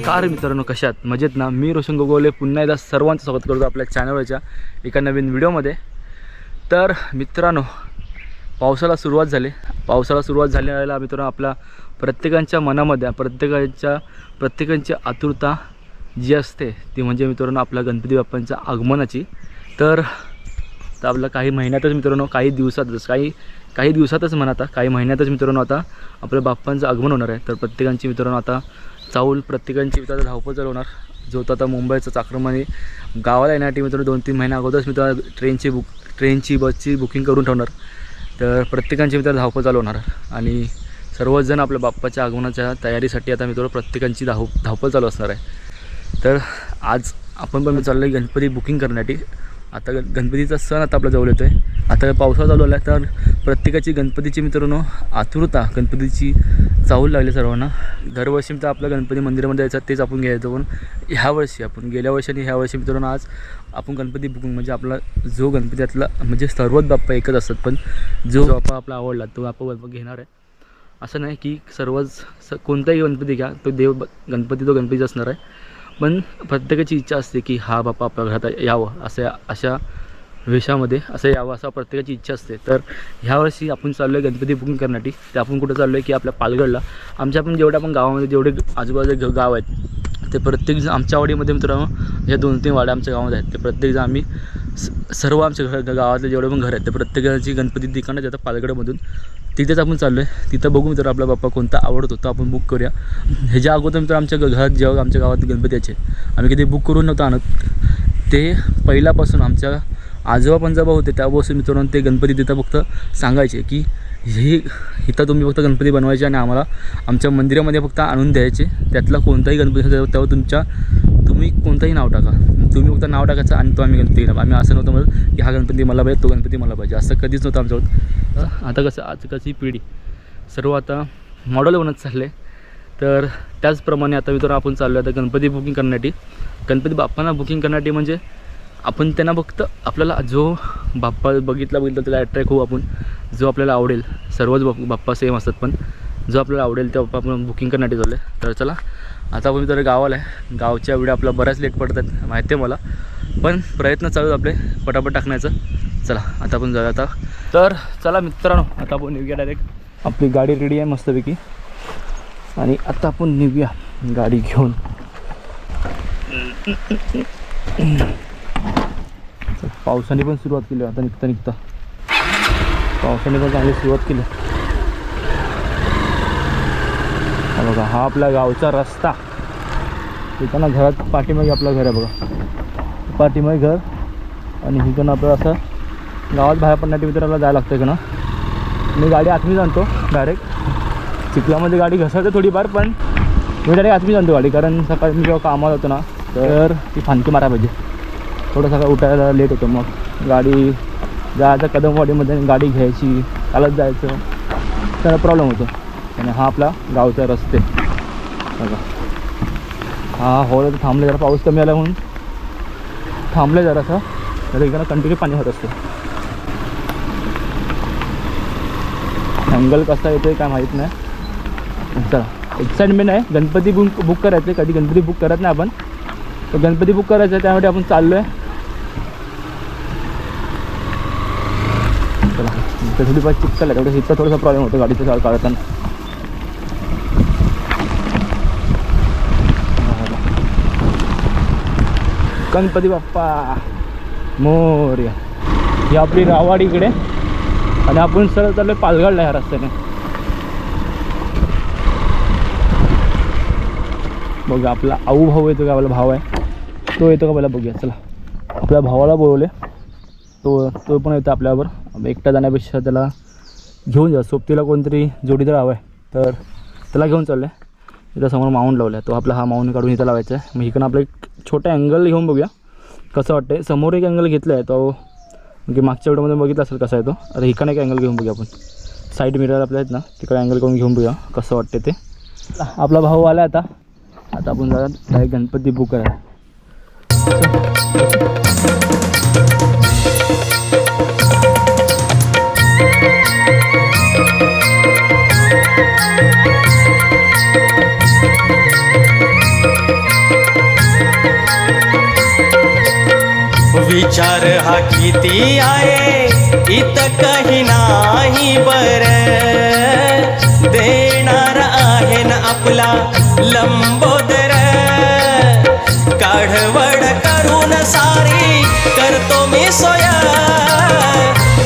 नमस्कार मित्रांनो कशात मजेत ना? मी रोशन गोगोले पुन्हा एकदा सर्वांचं स्वागत करतो आपल्या चॅनलच्या एका नवीन व्हिडिओमध्ये तर मित्रांनो पावसाला सुरुवात झाली. पावसाला सुरुवात झाल्याला मित्रांनो आपल्या प्रत्येकांच्या मनामध्ये प्रत्येकाच्या प्रत्येकांची आतुरता जी असते ती म्हणजे मित्रांनो आपल्या गणपती बाप्पांच्या आगमनाची. तर तर आपलं काही महिन्यातच मित्रांनो काही दिवसातच काही काही दिवसातच म्हणा आता काही महिन्यातच मित्रांनो आता आपल्या बाप्पांचं आगमन होणार आहे. तर प्रत्येकांची मित्रांनो आता चाऊल प्रत्येकांची मित्रांनो धावपळ चालवणार जो तो आता मुंबईचं चाक्रमाने गावाला येण्यासाठी मित्रांनो दोन तीन महिन्या अगोदरच तर ट्रेनची बुक ट्रेनची बसची बुकिंग करून ठेवणार. तर प्रत्येकांची मित्रांनो धावपळ चालवणार आणि सर्वच जण आपल्या बाप्पाच्या आगमनाच्या तयारीसाठी आता मित्रांनो प्रत्येकांची धाव धावपळ चालू असणार आहे. तर आज आपण पण चाललो आहे गणपती बुकिंग करण्यासाठी. आता गणपतीचा सण आता आपला जवळ येतो आहे आता पावसाळा चालू आला आहे तर प्रत्येकाची गणपतीची मित्रांनो आतुरता गणपतीची चाहूल लागली सर्वांना. दरवर्षी तर आपल्या गणपती मंदिरामध्ये जायचं तेच आपण घ्यायचं पण ह्या वर्षी आपण गेल्या वर्षी आणि ह्या वर्षी मित्रांनो आज आपण गणपती बुकिंग म्हणजे आपला जो गणपतीतला म्हणजे सर्वच बाप्पा एकच असतात पण जो बाप्पा आपला आवडला तो बाप्पा बाप्पा घेणार आहे. असं नाही की सर्वच कोणताही गणपती घ्या तो देव गणपती तो गणपतीच असणार आहे. पण प्रत्येकाची इच्छा असते की हा बाप्पा आपल्या घरात यावं अशा अशा वेशामध्ये असं यावं असा प्रत्येकाची इच्छा असते. तर ह्या वर्षी आपण चाललो आहे गणपती बुकिंग करण्यासाठी. ते आपण कुठं चाललो आहे की आपल्या पालगडला आमच्या आपण जेवढ्या पण गावामध्ये जेवढे आजूबाजूचे गाव आहेत ते प्रत्येकजण आमच्या वाडीमध्ये मित्रांनो हो, ह्या दोन तीन वाड्या आमच्या गावामध्ये आहेत. ते प्रत्येकजण आम्ही स सर्व आमच्या घर गावातले जेवढे पण घर आहेत ते प्रत्येकाची गणपती ठिकाणं जातात पालगडमधून तिथेच आपण चाललो आहे तिथं बघू मित्र आपला बाप्पा कोणता आवडत होता आपण बुक करूया. ह्याच्या अगोदर मित्र आमच्या घरात जेव्हा आमच्या गावात गणपती यायचे आम्ही कधी बुक करून नव्हतं आणत. ते पहिल्यापासून आमच्या आजोबा पंजोबा होते त्यापासून मित्रांनो ते गणपती तिथं फक्त सांगायचे की हे इथं तुम्ही फक्त गणपती बनवायचे आणि आम्हाला आमच्या मंदिरामध्ये फक्त आणून द्यायचे. त्यातला कोणताही गणपती असेल तेव्हा तुमच्या तुम्ही कोणताही नाव टाका. तुम्ही फक्त नाव टाकायचं आणि तो आम्ही गणपती घेणार. आम्ही असं नव्हतं म्हणत की हा गणपती मला पाहिजे तो गणपती मला पाहिजे. असं कधीच नव्हतं आमच्यावर आता कसं आजकालची पिढी. सर्व आता मॉडेल बनत चालले. तर त्याचप्रमाणे आता मी तर आपण चाललो आहे आता गणपती बुकिंग करण्यासाठी. गणपती बाप्पांना बुकिंग करण्यासाठी म्हणजे आपण त्यांना फक्त आपल्याला जो बाप्पा बघितला बघितला त्याला अट्रॅक्ट होऊ आपण जो आपल्याला आवडेल. सर्वच बाप बाप्पा सेम असतात पण जो आपल्याला आवडेल त्या बाप्पा आपण बुकिंग करण्यासाठी चाललो आहे तर चला आता आपण तर गावाला आहे. गावच्या वेळी आपला बऱ्याच लेट पडतात माहिती आहे मला. पण प्रयत्न चालू आपले पटापट टाकण्याचं. चला आता आपण जाऊया आता. तर चला मित्रांनो आता आपण निघूया डायरेक्ट आपली गाडी रेडी आहे मस्तपैकी. आणि आता आपण निघूया गाडी घेऊन. पावसाने पण सुरुवात केली आता निघता निघता. पावसाने पण चांगली सुरुवात केली. हा बघा हा आपला गावचा रस्ता. तिथं ना घरात पाठीमागे आपलं घर आहे बघा. पाठीमागे घर आणि इकडनं आपलं असं गावात बाहेर पडण्यासाठी मित्राला जायला लागतं इकडं मी गाडी आतमीच आणतो डायरेक्ट चिखलामध्ये गाडी घसरते थोडीफार पण मी डायरेक्ट आतमीच आणतो गाडी कारण सकाळी मी जेव्हा कामाला होतो ना तर ती फांकी मारा पाहिजे. थोडंसं उठायला लेट होतो मग. गाडी जायचं कदमवाडीमध्ये गाडी घ्यायची चालत जायचं. त्याला प्रॉब्लेम होतो. आणि हा आपला गावचा रस्ते. बघा. हा हॉल थांबले जरा पाऊस कमी आला म्हणून. थांबले जरासं. तर इकडं कंटिन्यू पाणी होत असतं. जंगल कसा येतोय काय माहीत नाही. चला. एक्साइटमेंट आहे. गणपती बुक बुक करायचं कधी गणपती बुक करत नाही आपण. तर गणपती बुक करायचं आहे त्यामध्ये आपण चाललो आहे चला इथं थोडीफार आहे. तेवढं इतका थोडासा प्रॉब्लेम होतो गाडीचं चाल काढताना. गणपती बाप्पा. मोर्या ही आपली रावाडी इकडे. आणि आपण सरळ चाललो पालघडला ह्या रस्त्याने. बघ आपला आऊ भाऊ येतो का? आपला भाव आहे. तो येतो का? पहिला बघूया. चला. आपल्या भावाला बोलवले तो तो पण येतो आपल्यावर एकटा जाण्यापेक्षा त्याला घेऊन जा. सोबतीला कोणतरी जोडीदार हवा आहे तर त्याला घेऊन चाललं. आहे इथं समोर माऊंट लावला आहे तो आपला हा माऊंट काढून इथं लावायचा आहे. मग इकडं आपलं एक छोटा अँगल घेऊन बघूया. कसं वाटतं समोर एक अँगल घेतला आहे तो. म्हणजे मागच्या व्हिडिओमध्ये बघितलं असेल कसा आहे तो. आता इकडं एक अँगल घेऊन बघूया आपण. साईड मिरर आपल्या आहेत ना तिकडे अँगल करून घेऊन बघूया कसं वाटते ते. आपला भाऊ आला आता. आता आपण जरा डायरेक्ट गणपती बुक करा विचार हा किती आहे? इत काही नाही बर. देणार आहे ना आपला लंबोदर. काढवड करून सारी करतो मी सोया.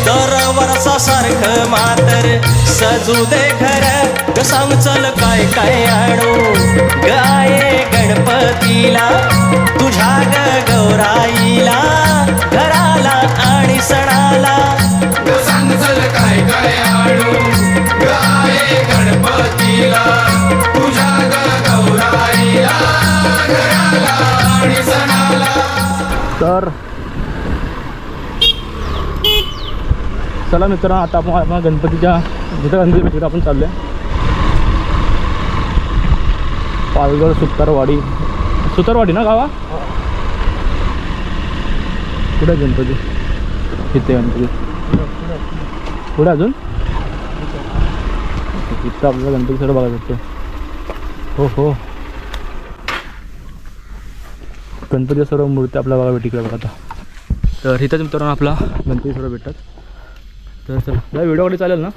दर वर्षासारखं मातर सजू दे घर. ग सांग चल काय काय आणू? गाये गणपतीला तुझ्या ग गौराईला. आणि सणाला. सांग चल काय काय आणू? गाये गणपतीला तुझ्या ग गौराईला घराला आणि सणाला. तर चला मित्रांनो आता आपण गणपतीच्या जिथं गणपती भेटतो आपण चाललो आहे पालघर सुतारवाडी. सुतारवाडी ना गावा? कुठे गणपती? इथे गणपती पुढे अजून? इथं आपल्याला गणपती सगळं बघायला भेटतो हो हो. गणपती सर्व मूर्ती आपल्या बघा भेटी बघा आता. तर इथंच मित्रांनो आपला गणपती सर्व भेटतात. तर चला या व्हिडिओकडे चालेल ना?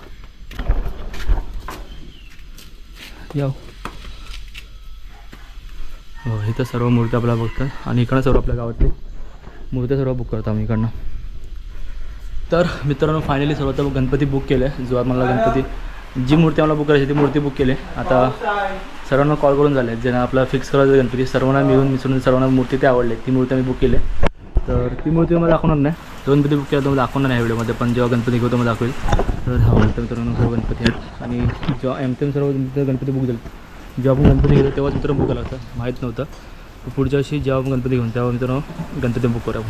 या हो इथं सर्व मूर्ती आपल्याला बघतात. आणि इकडं सर्व आपल्या गावातली मूर्त्या सर्व बुक करतो आम्ही इकडनं. तर मित्रांनो फायनली सर्व गणपती बुक केले. जो मला गणपती. जी मूर्ती मला बुक करायची ती मूर्ती बुक केली. आता सर्वांना कॉल करून झाले. ज्यांना आपला फिक्स करायचं गणपती सर्वांना मिळून मिसळून सर्वांना मूर्ती ते आवडले. ती मूर्ती आम्ही बुक केली. तर ती मूर्ती मला दाखवणार नाही. जो गणपती बुक केला तर मला दाखवणार नाही व्हिडिओमध्ये पण जेव्हा गणपती घेऊ मला दाखवेल. तर हा तर मित्रांनो सर्व गणपती आहेत. आणि जेव्हा एम टी सर्व गणपती बुक झाले. जेव्हा आपण गणपती घेतो तेव्हाच मित्रांनो बुक करायला लागतं माहीत नव्हतं. पुढच्या वर्षी जेव्हा आपण गणपती घेऊन तेव्हा मित्रांनो गणपती बुक करू आपण.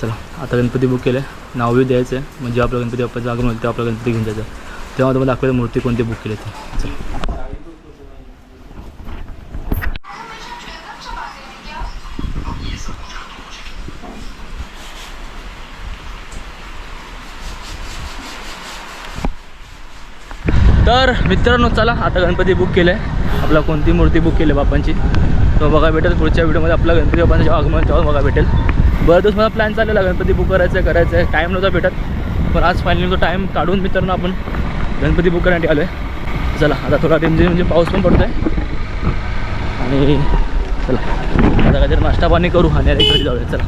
चला आता गणपती बुक केलं आहे नाव बी द्यायचं आहे म्हणजे आपलं गणपती बाप्पाचं आगमन होईल तेव्हा आपला गणपती घेऊन जायचं. तेव्हा तुम्हाला दाखवायला मूर्ती कोणती बुक केली ती. चला. तर मित्रांनो चला आता गणपती बुक केलं आहे आपला कोणती मूर्ती बुक केली आहे बापांची तो बघा भेटेल पुढच्या व्हिडिओमध्ये आपला गणपती बापांचं आगमन तेव्हा बघा भेटेल. बरं दिवस मला प्लॅन चाललेला. गणपती बुक करायचं आहे करायचं आहे टाईम नव्हता भेटत. पण आज फायनली तो टाईम काढून मित्रांनो आपण गणपती बुक करण्यासाठी आलो आहे चला आता थोडा रिमझिम म्हणजे, म्हणजे पाऊस पण पडतो आहे आणि चला आता काहीतरी नाश्ता पाणी करू आणि आता घरी जाऊया. चला.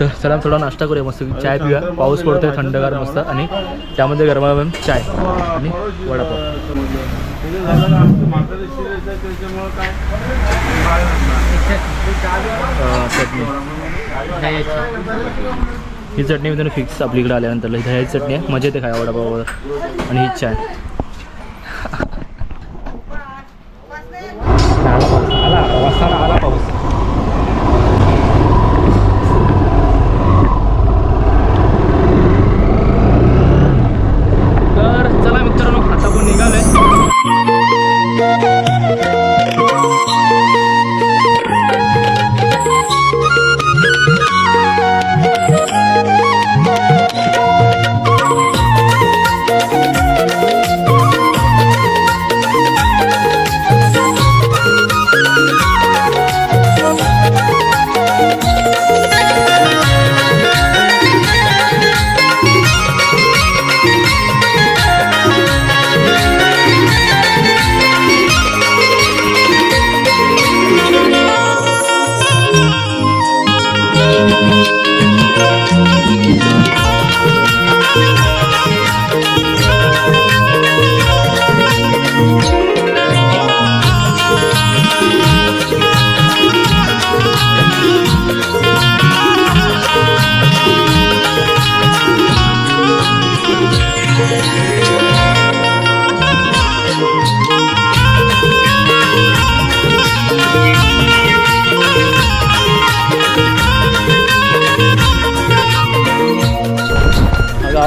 तर चला थोडा नाश्ता करूया मस्त. चाय पिऊया. पाऊस पडतोय थंडगार मस्त. आणि त्यामध्ये गरमागरम चाय आणि वडापाव. चटणी ही चटणी मी फिक्स आपली इकडं आल्यानंतर. इथं ह्याची चटणी आहे. मजा येते खाया वडापावावर. आणि ही चाय.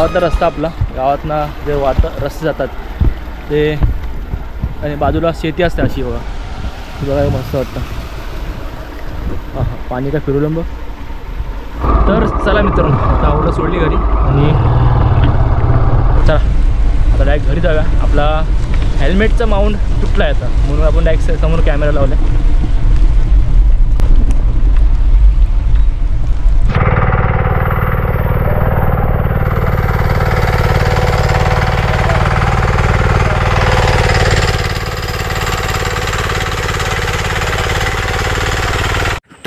हा गावातला रस्ता आपला. गावातनं जे वाट रस्ते जातात ते आणि बाजूला शेती असते अशी बघा. बघा मस्त वाटतं. हां हां पाणी काय फिरवलं बघ तर चला मित्रांनो आता आवडं सोडली घरी आणि चला आता डायरेक्ट घरी जाऊया. आपला हेल्मेटचा माउंट तुटला आहे आता. म्हणून आपण डायरेक्ट समोर कॅमेरा लावला आहे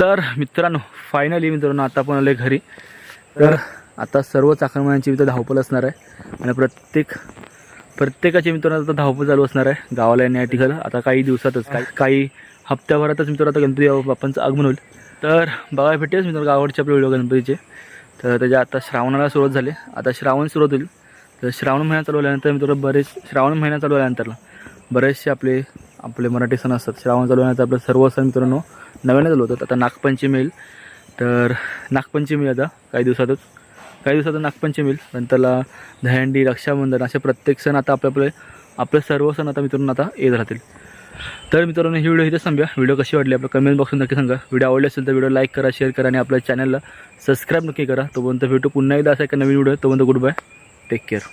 तर मित्रांनो फायनली मित्रांनो आता पण आले घरी. तर आता सर्व चाकरमान्यांची इथं धावपळ असणार आहे. आणि प्रत्येक प्रत्येकाची मित्रांनो आता धावपळ चालू असणार आहे. गावाला येण्या ठिकाणी. आता काही दिवसातच काही काही हप्त्याभरातच मित्रांनो आता गणपती बाप्पांचं आगमन होईल. तर बघायला भेटेल मित्रांनो गावाकडचे आपले व्हिडिओ गणपतीचे. तर त्याच्या आता श्रावणाला सुरुवात झाली. आता श्रावण सुरुवात होईल. तर श्रावण महिना चालू झाल्यानंतर मित्रांनो बरेच श्रावण महिना चालू झाल्यानंतर बरेचसे आपले आपले मराठी सण असतात. श्रावण चालू होण्याचा आपलं सर्व सण मित्रांनो नव्याने चालू होतात. आता नागपंचमी येईल. तर नागपंचमी आता काही दिवसातच. काही दिवसात नागपंचमी येईल. नंतरला दहंडी रक्षाबंधन असे प्रत्येक सण आता आपले आपले आपले सर्व सण आता मित्रांनो आता येत राहतील. तर मित्रांनो ही व्हिडिओ इथेच थांबूया. व्हिडिओ कशी वाटली आपल्या कमेंट बॉक्समध्ये नक्की सांगा. व्हिडिओ आवडले असेल तर व्हिडिओ लाईक करा शेअर करा आणि आपल्या चॅनलला सबस्क्राईब नक्की करा. तोपर्यंत भेटू पुन्हा एकदा असा एका नवीन व्हिडिओ तोपर्यंत गुड बाय टेक केअर